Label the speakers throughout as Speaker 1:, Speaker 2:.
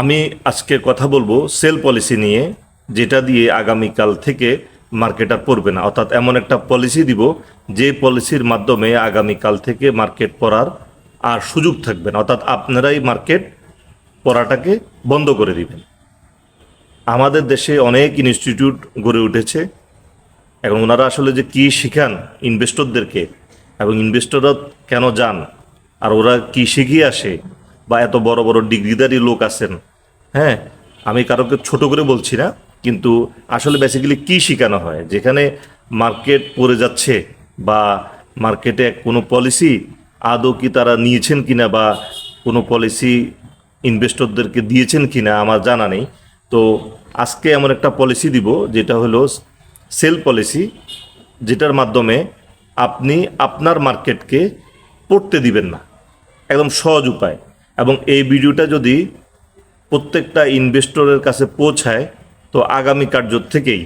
Speaker 1: আমি আজকে কথা বলব সেল পলিসি নিয়ে, যেটা দিয়ে আগামীকাল থেকে মার্কেট আর পড়বে না। অর্থাৎ এমন একটা পলিসি দিব, যে পলিসির মাধ্যমে আগামীকাল থেকে মার্কেট পড়ার আর সুযোগ থাকবে না। অর্থাৎ আপনারাই মার্কেট পড়াটাকে বন্ধ করে দিবেন। আমাদের দেশে অনেক ইনস্টিটিউট গড়ে উঠেছে। এখন ওনারা আসলে যে কী শেখান ইনভেস্টরদেরকে এবং ইনভেস্টররা কেন যান, আর ওরা কি শিখিয়ে আসে বা এত বড় বড় ডিগ্রিদারি লোক আছেন হ্যাঁ? আমি কারোকে ছোট করে বলছি না, কিন্তু আসলে বেসিক্যালি কি শেখানো হয়? যেখানে মার্কেট পড়ে যাচ্ছে বা মার্কেটে কোনো পলিসি আদৌ কি তারা নিয়েছেন কিনা বা কোনো পলিসি ইনভেস্টরদেরকে দিয়েছেন কিনা আমার জানা নেই। তো আজকে এমন একটা পলিসি দিব, যেটা হলো সেল পলিসি যেটার মাধ্যমে আপনি আপনার মার্কেটকে পড়তে দিবেন না, একদম সহজ উপায়। এবং এই ভিডিওটা যদি প্রত্যেকটা ইনভেস্টরের কাছে পৌঁছায়, তো আগামী কার্য থেকেই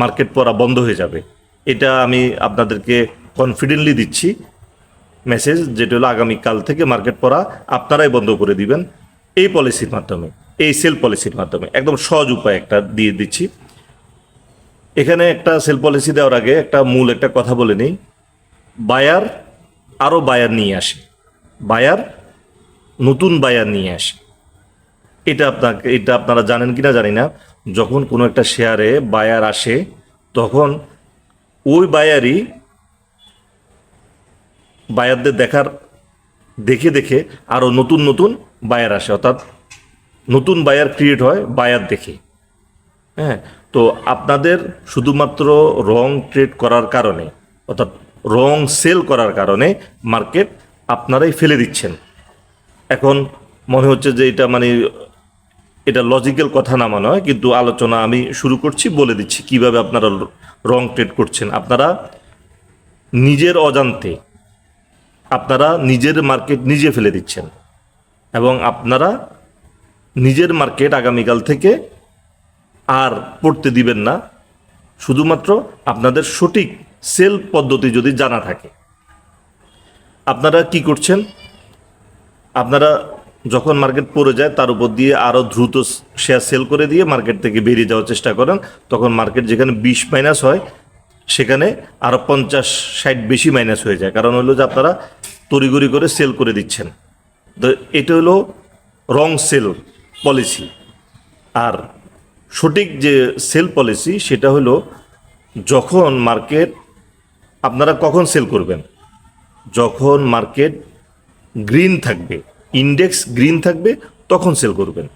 Speaker 1: মার্কেট পড়া বন্ধ হয়ে যাবে। এটা আমি আপনাদেরকে কনফিডেন্টলি দিচ্ছি। মেসেজ যেটা হলো আগামীকাল থেকে মার্কেট পড়া আপনারাই বন্ধ করে দিবেন। এই পলিসির মাধ্যমে, এই সেল পলিসির মাধ্যমে, একদম সহজ উপায় একটা দিয়ে দিচ্ছি। এখানে একটা সেল পলিসি দেওয়ার আগে একটা মূল একটা কথা বলে নিই। বায়ার আরও বায়ার নিয়ে আসে। বায়ার নতুন বায়ার নিয়ে আসে। এটা আপনাকে এটা আপনারা জানেন কি না জানি না। যখন কোনো একটা শেয়ারে বায়ার আসে, তখন ওই বায়ারই বায়ারদের দেখার দেখে দেখে আরও নতুন নতুন বায়ার আসে। অর্থাৎ নতুন বায়ার ক্রিয়েট হয় বায়ার দেখে। হ্যাঁ তো আপনাদের শুধুমাত্র রং ট্রেড করার কারণে, অর্থাৎ রং সেল করার কারণে মার্কেট আপনারাই ফেলে দিচ্ছেন। এখন মনে হচ্ছে যে এটা মানে এটা লজিক্যাল কথা না মনে হয়, কিন্তু আলোচনা আমি শুরু করছি, বলে দিচ্ছি কীভাবে আপনারা রং ট্রেড করছেন। আপনারা নিজের অজান্তে আপনারা নিজের মার্কেট নিজে ফেলে দিচ্ছেন এবং আপনারা নিজের মার্কেট আগামীকাল থেকে আর পড়তে দিবেন না। শুধুমাত্র আপনাদের সঠিক সেল পদ্ধতি যদি জানা থাকে। আপনারা কি করছেন? আপনারা যখন মার্কেট পড়ে যায়, তার উপর দিয়ে আরও দ্রুত শেয়ার সেল করে দিয়ে মার্কেট থেকে বেরিয়ে যাওয়ার চেষ্টা করেন। তখন মার্কেট যেখানে বিশ মাইনাস হয়, সেখানে আরও পঞ্চাশ, ষাট বেশি মাইনাস হয়ে যায়। কারণ হলো যে আপনারা তড়িগড়ি করে সেল করে দিচ্ছেন। তো এটা হলো রং সেল পলিসি আর সঠিক যে সেল পলিসি সেটা হলো যখন মার্কেট আপনারা কখন সেল করবেন? যখন মার্কেট গ্রিন থাকবে। ইন্ডেক্স গ্রিন থাকবে, তখন সেল করবেন।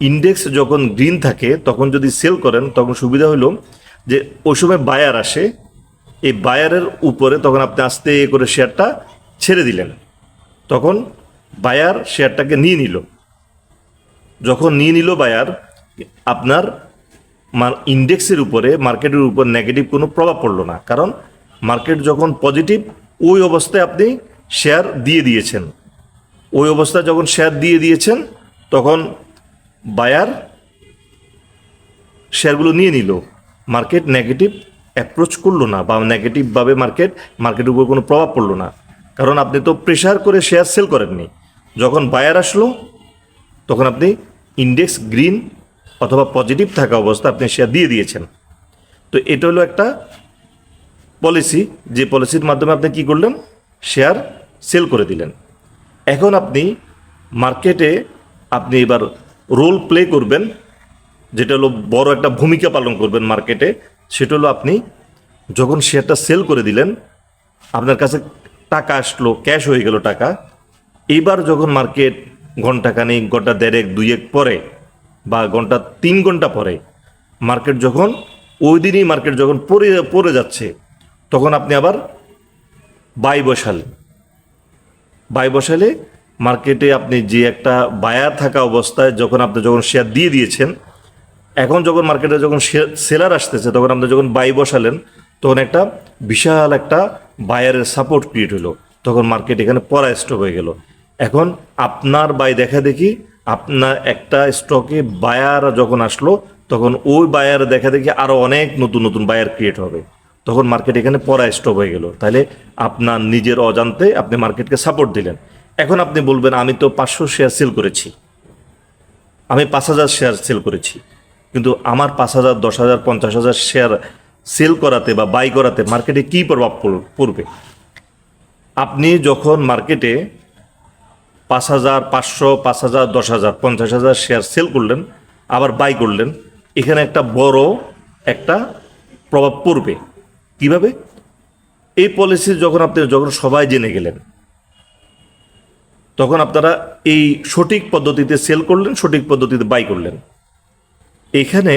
Speaker 1: ইন্ডেক্স যখন গ্রিন থাকে, তখন যদি সেল করেন, তখন সুবিধা হলো যে ওই সময় বায়ার আসে। এই বায়ারের উপরে তখন আপনি আস্তে করে শেয়ারটা ছেড়ে দিলেন। তখন বায়ার শেয়ারটাকে নিয়ে নিল। যখন নিয়ে নিল বায়ার, আপনার ইন্ডেক্সের উপরে, মার্কেটের উপর নেগেটিভ কোনো প্রভাব পড়ল না। কারণ মার্কেট যখন পজিটিভ, ওই অবস্থায় আপনি শেয়ার দিয়ে দিয়েছেন। ওই অবস্থা যখন শেয়ার দিয়ে দিয়েছেন, তখন বায়ার শেয়ারগুলো নিয়ে নিল। মার্কেট নেগেটিভ অ্যাপ্রোচ করল না বা নেগেটিভভাবে মার্কেট মার্কেটের উপর কোনো প্রভাব পড়ল না। কারণ আপনি তো প্রেশার করে শেয়ার সেল করেননি। যখন বায়ার আসলো, তখন আপনি ইন্ডেক্স গ্রিন অথবা পজিটিভ থাকা অবস্থা আপনি শেয়ার দিয়ে দিয়েছেন। তো এটা হলো একটা পলিসি যে পলিসির মাধ্যমে আপনি কি করলেন? শেয়ার সেল করে দিলেন। এখন আপনি মার্কেটে আপনি এবার রোল প্লে করবেন, যেটা হলো বড় একটা ভূমিকা পালন করবেন মার্কেটে, সেটা হলো আপনি যখন শেয়ারটা সেল করে দিলেন, আপনার কাছে টাকা আসলো, ক্যাশ হয়ে গেল টাকা, এবার যখন মার্কেট ঘন্টাখানিক ঘণ্টা দেড়েক, দুইয়েক পরে বা ঘণ্টা তিন ঘণ্টা পরে মার্কেট যখন, ওই দিনই মার্কেট যখন পড়ে পড়ে যাচ্ছে, তখন আপনি আবার বাই বসালেন। বাই বসালে মার্কেটে আপনি যে একটা বায়ার থাকা অবস্থায় যখন আপনি যখন শেয়ার দিয়ে দিয়েছেন, এখন যখন মার্কেটে যখন সেলার আসতেছে, তখন আপনি যখন বাই বসালেন, তখন একটা বিশাল একটা বায়ারের সাপোর্ট ক্রিয়েট হলো। তখন মার্কেট এখানে পড়া স্টক হয়ে গেল। এখন আপনার বাই দেখা দেখি, আপনার একটা স্টকে বায়ার যখন আসলো, তখন ওই বায়ার দেখা দেখি আরও অনেক নতুন নতুন বায়ার ক্রিয়েট হবে। তখন মার্কেট এখানে পড়া স্টপ হয়ে গেল। তাহলে আপনার নিজের অজান্তে আপনি মার্কেটকে সাপোর্ট দিলেন। এখন আপনি বলবেন, আমি তো পাঁচশো শেয়ার সেল করেছি। আমি পাঁচ হাজার শেয়ার সেল করেছি। কিন্তু আমার পাঁচ হাজার, দশ হাজার, পঞ্চাশ হাজার শেয়ার সেল করাতে বা বাই করাতে মার্কেটে কী প্রভাব পড়- পড়বে? আপনি যখন মার্কেটে পাঁচ হাজার, পাঁচশো, পাঁচ হাজার, দশ হাজার, পঞ্চাশ হাজার শেয়ার সেল করলেন, আবার বাই করলেন, এখানে একটা বড় একটা প্রভাব পড়বে। কীভাবে? এই পলিসি যখন আপনি, যখন সবাই জেনে গেলেন, তখন আপনারা এই সঠিক পদ্ধতিতে সেল করলেন, সঠিক পদ্ধতিতে বাই করলেন। এখানে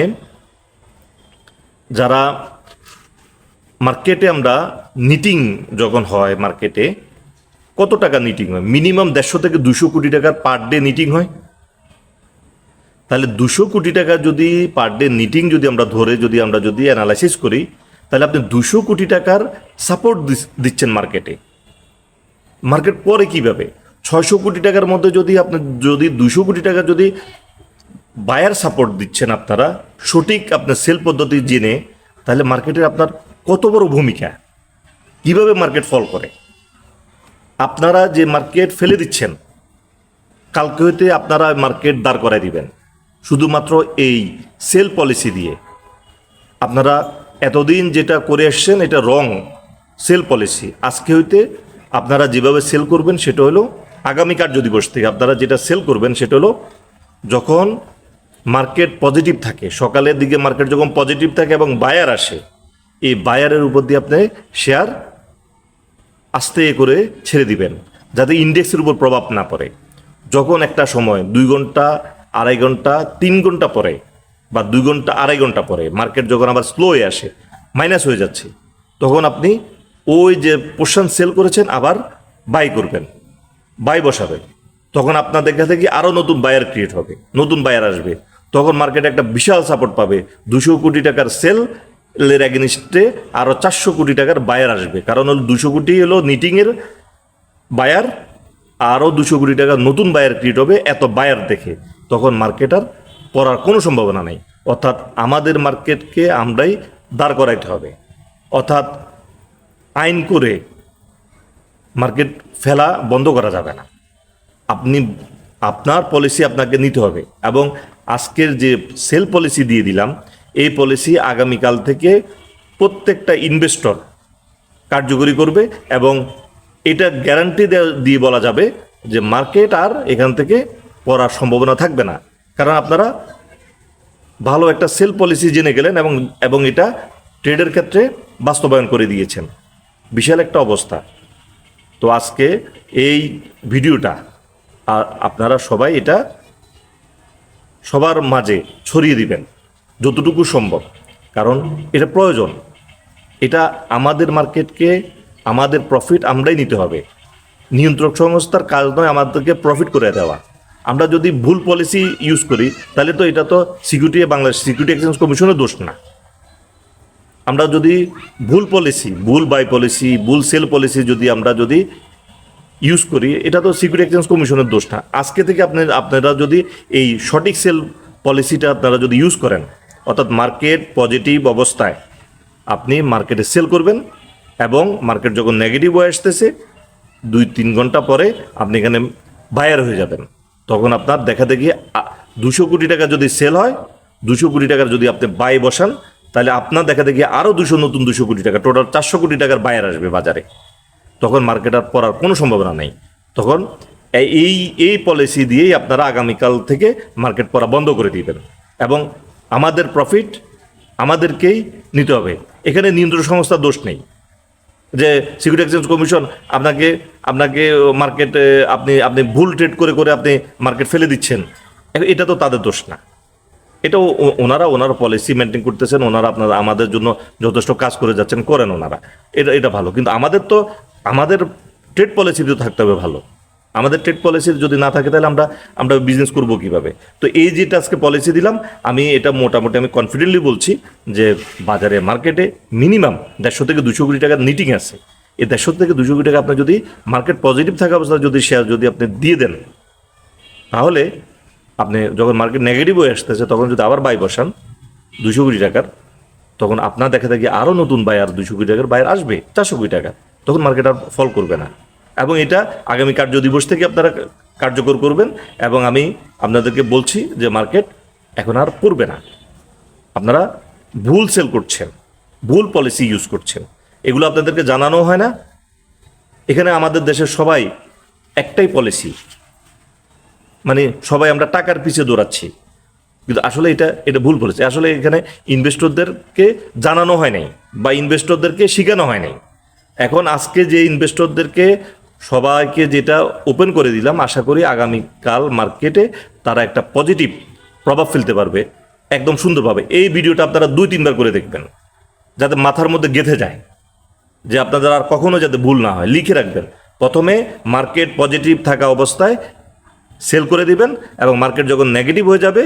Speaker 1: যারা মার্কেটে আমরা নিটিং যখন হয় মার্কেটে কত টাকা নিটিং হয়? মিনিমাম দেড়শো থেকে দুশো কোটি টাকার পার ডে নিটিং হয়। তাহলে দুশো কোটি টাকা যদি পার ডে নিটিং যদি আমরা ধরে, যদি আমরা যদি অ্যানালাইসিস করি তাহলে আপনি দুশো কোটি টাকার সাপোর্ট দিচ্ছেন মার্কেটে মার্কেট পরে কীভাবে? ছয়শো কোটি টাকার মধ্যে যদি আপনি, যদি দুশো কোটি টাকা যদি বায়ার সাপোর্ট দিচ্ছেন আপনারা, সঠিক আপনার সেল পদ্ধতি জেনে, তাহলে মার্কেটের আপনার কত বড় ভূমিকা? কীভাবে মার্কেট ফল করে? আপনারা যে মার্কেট ফেলে দিচ্ছেন, কালকে হইতে আপনারা মার্কেট দাঁড় করাই দিবেন। শুধুমাত্র এই সেল পলিসি দিয়ে। আপনারা এতদিন যেটা করে এসছেন, এটা রং সেল পলিসি আজকে হইতে আপনারা যেভাবে সেল করবেন, সেটা হলো আগামী কার্য দিবস থেকে আপনারা যেটা সেল করবেন, সেটা হলো যখন মার্কেট পজিটিভ থাকে, সকালের দিকে মার্কেট যখন পজিটিভ থাকে এবং বায়ার আসে, এই বায়ারের উপর দিয়ে আপনি শেয়ার আস্তে করে ছেড়ে দিবেন, যাতে ইন্ডেক্সের উপর প্রভাব না পড়ে। যখন একটা সময় দুই ঘণ্টা, আড়াই ঘণ্টা, তিন ঘণ্টা পরে বা দুই ঘণ্টা, আড়াই ঘণ্টা পরে মার্কেট যখন আবার স্লো হয়ে আসে মাইনাস হয়ে যাচ্ছে, তখন আপনি ওই যে পোর্শন সেল করেছেন আবার বাই করবেন বাই বসাবেন। তখন আপনার দেখা থেকে আরও নতুন বায়ার ক্রিয়েট হবে, নতুন বায়ার আসবে। তখন মার্কেটে একটা বিশাল সাপোর্ট পাবে, দুশো কোটি টাকার সেল এর অ্যাগেনিস্টে আরও চারশো কোটি টাকার বায়ার আসবে। কারণ হলো দুশো কোটি হলো নিটিংয়ের বায়ার আরও দুশো কোটি টাকার নতুন বায়ার ক্রিয়েট হবে, এত বায়ার দেখে। তখন মার্কেট আর পড়ার কোনো সম্ভাবনা নেই। অর্থাৎ আমাদের মার্কেটকে আমরাই দাঁড় করাইতে হবে। অর্থাৎ আইন করে মার্কেট ফেলা বন্ধ করা যাবে না। আপনি, আপনার পলিসি আপনাকে নিতে হবে এবং আজকের যে সেল পলিসি দিয়ে দিলাম, এই পলিসি আগামীকাল থেকে প্রত্যেকটা ইনভেস্টর কার্যকরী করবে এবং এটা গ্যারান্টি দিয়ে বলা যাবে যে মার্কেট আর এখান থেকে পড়ার সম্ভাবনা থাকবে না। কারণ আপনারা ভালো একটা সেল পলিসি জেনে গেলেন এবং এবং এটা ট্রেডের ক্ষেত্রে বাস্তবায়ন করে দিয়েছেন। বিশাল একটা অবস্থা। তো আজকে এই ভিডিওটা আর আপনারা সবাই এটা সবার মাঝে ছড়িয়ে দিবেন, যতটুকু সম্ভব। কারণ এটা প্রয়োজন। এটা আমাদের মার্কেটকে, আমাদের প্রফিট আমরাই নিতে হবে। নিয়ন্ত্রক সংস্থার কাজ নয়, আমাদেরকে প্রফিট করে দেওয়া। আমরা যদি ভুল পলিসি ইউজ করি, তাহলে তো এটা তো সিকিউরিটি বাংলাদেশ সিকিউরিটি এক্সচেঞ্জ কমিশনের দোষ না। আমরা যদি ভুল পলিসি ভুল বাই পলিসি ভুল সেল পলিসি যদি আমরা যদি ইউজ করি, এটা তো সিকিউরিটি এক্সচেঞ্জ কমিশনের দোষ না। আজকে থেকে আপনি, আপনারা যদি এই সঠিক সেল পলিসিটা আপনারা যদি ইউজ করেন, অর্থাৎ মার্কেট পজিটিভ অবস্থায় আপনি মার্কেটে সেল করবেন এবং মার্কেট যখন নেগেটিভ হয়ে আসতেছে দুই তিন ঘণ্টা পরে আপনি এখানে বায়ার হয়ে যাবেন। তখন আপনার দেখা দেখি দুশো কোটি টাকা যদি সেল হয়, দুশো কোটি টাকার যদি আপনি বাই বসান, তাহলে আপনার দেখা দেখি আরও দুশো নতুন দুশো কোটি টাকা টোটাল চারশো কোটি টাকার বায়ার আসবে বাজারে। তখন মার্কেট আর পড়ার কোনো সম্ভাবনা নেই। তখন এই- এই পলিসি দিয়েই আপনারা আগামীকাল থেকে মার্কেট পড়া বন্ধ করে দিবেন। এবং আমাদের প্রফিট আমাদেরকেই নিতে হবে। এখানে নিয়ন্ত্রণ সংস্থার দোষ নেই। যে সিকিউরিটি এক্সচেঞ্জ কমিশন আপনাকে আপনাকে মার্কেটে আপনি আপনি ভুল ট্রেড করে করে আপনি মার্কেট ফেলে দিচ্ছেন। এটা তো তাদের দোষ না। এটাও ও- ওনারা ওনারা পলিসি মেনটেন করতেছেন, ওনারা আপনারা, আমাদের জন্য যথেষ্ট কাজ করে যাচ্ছেন, করেন ওনারা। এটা এটা ভালো। কিন্তু আমাদের তো, আমাদের ট্রেড পলিসি তো থাকতে হবে ভালো। আমাদের ট্রেড পলিসি যদি না থাকে, তাহলে আমরা আমরা বিজনেস করব কীভাবে? তো এই যেটা আজকে পলিসি দিলাম, আমি এটা মোটামুটি আমি কনফিডেন্টলি বলছি যে বাজারে মার্কেটে মিনিমাম দেড়শো থেকে দুশো কোটি টাকার নিটিং আছে। এই দেড়শো থেকে দুশো কোটি টাকা আপনার যদি মার্কেট পজিটিভ থাকা অবস্থায় যদি শেয়ার যদি আপনি দিয়ে দেন, তাহলে আপনি যখন মার্কেট নেগেটিভ হয়ে আসতেছে, তখন যদি আবার বাই বসান দুশো কোটি টাকার, তখন আপনার দেখা দেখি আরও নতুন বায়ার দুশো কোটি টাকার বায়ার আসবে, চারশো কোটি টাকা তখন মার্কেট আর ফল করবে না। এবং এটা আগামী কার্য দিবস থেকে আপনারা কার্যকর করবেন এবং আমি আপনাদেরকে বলছি যে মার্কেট এখন আর পড়বে না। আপনারা ভুল সেল করছেন, ভুল পলিসি ইউজ করছেন। এগুলো আপনাদেরকে জানানো হয় না। এখানে আমাদের দেশের সবাই একটাই পলিসি মানে সবাই আমরা টাকার পিছিয়ে দৌড়াচ্ছি। কিন্তু আসলে এটা এটা ভুল বলেছে। আসলে এখানে ইনভেস্টরদেরকে জানানো হয় নাই বা ইনভেস্টরদেরকে শেখানো হয় নাই। এখন আজকে যে ইনভেস্টরদেরকে সবাইকে যেটা ওপেন করে দিলাম, আশা করি আগামীকাল মার্কেটে তারা একটা পজিটিভ প্রভাব ফেলতে পারবে একদম সুন্দরভাবে। এই ভিডিওটা আপনারা দুই তিনবার করে দেখবেন, যাতে মাথার মধ্যে গেঁথে যায়। যে আপনাদের আর কখনো যাতে ভুল না হয়, লিখে রাখবেন। প্রথমে মার্কেট পজিটিভ থাকা অবস্থায় সেল করে দিবেন এবং মার্কেট যখন নেগেটিভ হয়ে যাবে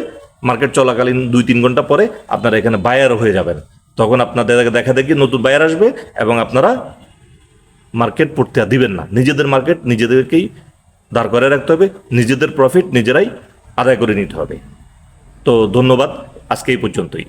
Speaker 1: মার্কেট চলাকালীন দুই তিন ঘণ্টা পরে আপনারা এখানে বায়ার হয়ে যাবেন। তখন আপনাদের দেখা দেখি নতুন বায়ার আসবে এবং আপনারা মার্কেট পড়তে দিবেন না। নিজেদের মার্কেট নিজেদেরকেই দাঁড় করে রাখতে হবে, নিজেদের প্রফিট নিজেরাই আদায় করে নিতে হবে। তো ধন্যবাদ, আজকে এই পর্যন্তই।